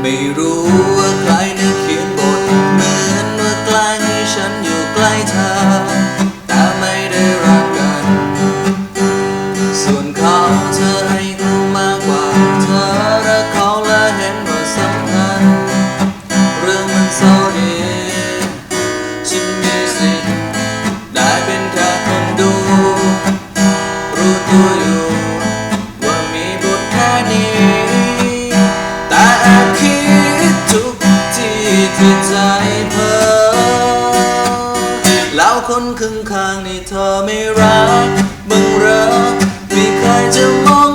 ไม่รู้ ว่ามีบุคนี้ แต่คิดทุกทีที่ใจเพ้อแล้วคนข้างๆนี่เธอไม่รักมึงเหรอไม่เคยจะมอง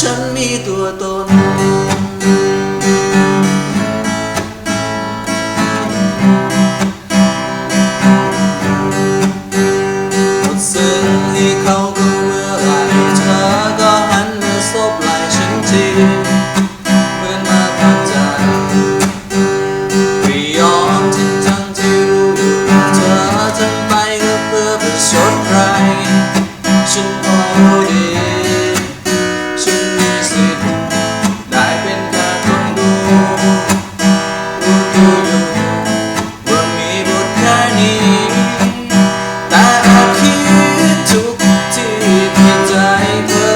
ฉันมีตัวต ว่ามีบทแค่นี้แต่แอบคิดทุกที่คิดใจเธอ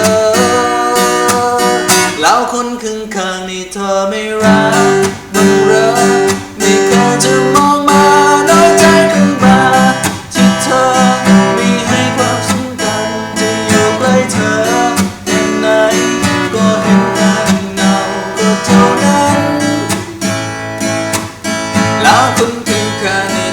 แล้วคนข้างๆนี่เธอไม่รัก Aku tentukan